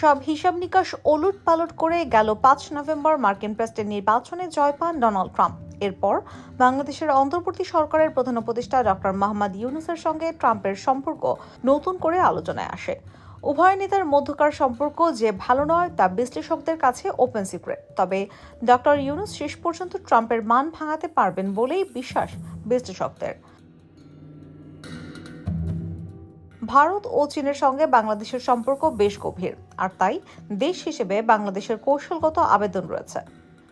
সব হিসাব নিকাশ ওলট পালট করে গেল পাঁচ নভেম্বর মার্কিন প্রেসিডেন্ট নির্বাচনে জয় পান ডোনাল্ড ট্রাম্প। এরপর বাংলাদেশের অন্তর্বর্তী সরকারের প্রধান উপদেষ্টা ডক্টর মোহাম্মদ ইউনুসের সঙ্গে ট্রাম্পের সম্পর্ক নতুন করে আলোচনায় আসে। উভয় নেতার মধ্যকার সম্পর্ক যে ভালো নয় তা বিশ্লেষকদের কাছে ওপেন সিক্রেট তবে ডক্টর ইউনুস শেষ পর্যন্ত ট্রাম্পের মান ভাঙাতে পারবেন বলেই বিশ্বাস বিশ্লেষকদের। ভারত ও চীনের সঙ্গে বাংলাদেশের সম্পর্ক বেশ গভীর। আর তাই দেশ হিসেবে বাংলাদেশের কৌশলগত আবেদন রয়েছে।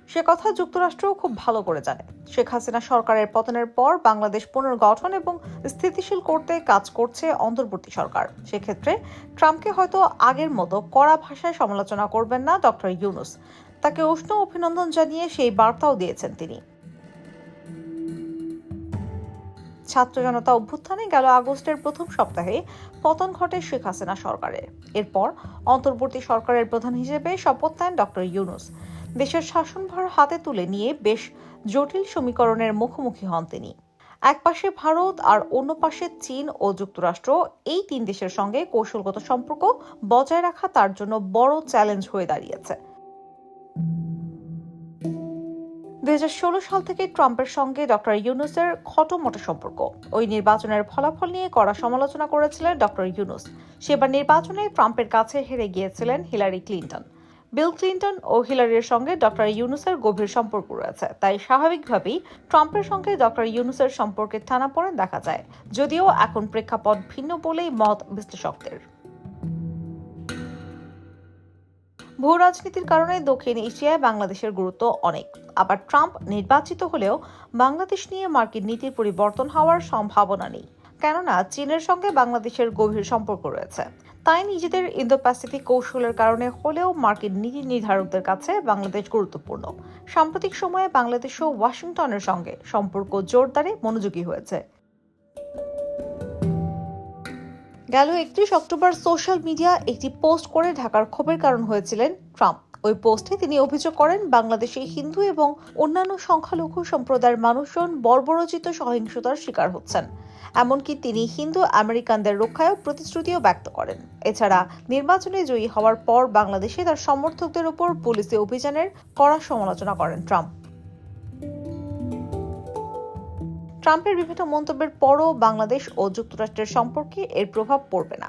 সে কথা যুক্তরাষ্ট্রও খুব ভালো করে জানে। শেখ হাসিনা সরকারের পতনের পর বাংলাদেশ পুনর্গঠন এবং স্থিতিশীল করতে কাজ করছে অন্তর্বর্তী সরকার। সেক্ষেত্রে ট্রাম্পকে হয়তো আগের মতো কড়া ভাষায় সমালোচনা করবেন না ডক্টর ইউনুস। তাকে উষ্ণ অভিনন্দন জানিয়ে সেই বার্তাও দিয়েছেন তিনি। ছাত্র জনতা অভ্যুত্থানে গেল আগস্টের প্রথম সপ্তাহে পতন ঘটে শেখ হাসিনা সরকারের এরপর অন্তর্বর্তী সরকারের প্রধান হিসেবে শপথ নেন ডক্টর ইউনুস। দেশের শাসনভার হাতে তুলে নিয়ে বেশ জটিল সমীকরণের মুখোমুখি হন তিনি। এক পাশে ভারত আর অন্য পাশে চীন ও যুক্তরাষ্ট্র এই তিন দেশের সঙ্গে কৌশলগত সম্পর্ক বজায় রাখা তার জন্য বড় চ্যালেঞ্জ হয়ে দাঁড়িয়েছে। দুই সাল থেকে ট্রাম্পের সঙ্গে ডক্টর ইউনুসের খটোমটো সম্পর্ক। ওই নির্বাচনের ফলাফল নিয়ে কড়া সমালোচনা করেছিলেন ডক্টর ইউনুস। সেবার নির্বাচনে ট্রাম্পের কাছে হেরে গিয়েছিলেন হিলারি ক্লিন্টন। বিল ক্লিন্টন ও হিলারির সঙ্গে ডক্টর ইউনুসের গভীর সম্পর্ক রয়েছে। তাই স্বাভাবিকভাবেই ট্রাম্পের সঙ্গে ডক্টর ইউনুসের সম্পর্কের টানাপোড়েন দেখা যায়। যদিও এখন প্রেক্ষাপট ভিন্ন বলেই মত বিশ্লেষকদের। ভূ রাজনীতির কারণে দক্ষিণ এশিয়ায় বাংলাদেশের গুরুত্ব অনেক। আবার ট্রাম্প নির্বাচিত হলেও বাংলাদেশ নিয়ে মার্কিন নীতির পরিবর্তন হওয়ার সম্ভাবনা নেই। কেননা, চীনের সঙ্গে বাংলাদেশের গভীর সম্পর্ক রয়েছে। তাই নিজেদের ইন্দো প্যাসিফিক কৌশলের কারণে হলেও মার্কিন নীতি নির্ধারকদের কাছে বাংলাদেশ গুরুত্বপূর্ণ। সাম্প্রতিক সময়ে বাংলাদেশ ও ওয়াশিংটনের সঙ্গে সম্পর্ক জোরদারে মনোযোগী হয়েছে। গেল একত্রিশ অক্টোবর সোশ্যাল মিডিয়া একটি পোস্ট করে ঢাকার ক্ষোভের কারণ হয়েছিলেন ট্রাম্প। ওই পোস্টে তিনি অভিযোগ করেন, বাংলাদেশে হিন্দু এবং অন্যান্য সংখ্যালঘু সম্প্রদায়ের মানুষজন বর্বরচিত সহিংসতার শিকার হচ্ছেন। এমনকি তিনি হিন্দু আমেরিকানদের রক্ষায়ও প্রতিশ্রুতিও ব্যক্ত করেন। এছাড়া নির্বাচনে জয়ী হওয়ার পর বাংলাদেশে তার সমর্থকদের ওপর পুলিশি অভিযানের কড়া সমালোচনা করেন ট্রাম্প। ট্রাম্পের বিভিন্ন মন্তব্যের পরও বাংলাদেশ ও যুক্তরাষ্ট্রের সম্পর্কে এর প্রভাব পড়বে না।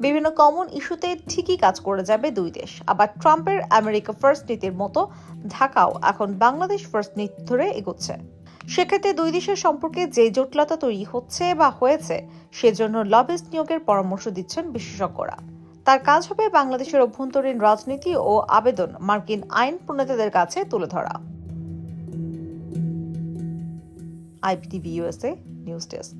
বিভিন্ন কমন ইস্যুতে ঠিকই কাজ করে যাবে দুই দেশ। আবার ট্রাম্পের আমেরিকা ফার্স্ট নীতির মতো ঢাকাও এখন বাংলাদেশ ফার্স্ট নীতি ধরে এগোচ্ছে। সেক্ষেত্রে দুই দেশের সম্পর্কে যে জটিলতা তৈরি হচ্ছে বা হয়েছে, সেজন্য লবিস্ট নিয়োগের পরামর্শ দিচ্ছেন বিশেষজ্ঞরা। তার কাজ হবে বাংলাদেশের অভ্যন্তরীণ রাজনীতি ও আবেদন মার্কিন আইন প্রণেতাদের কাছে তুলে ধরা। IPTV USA news desk.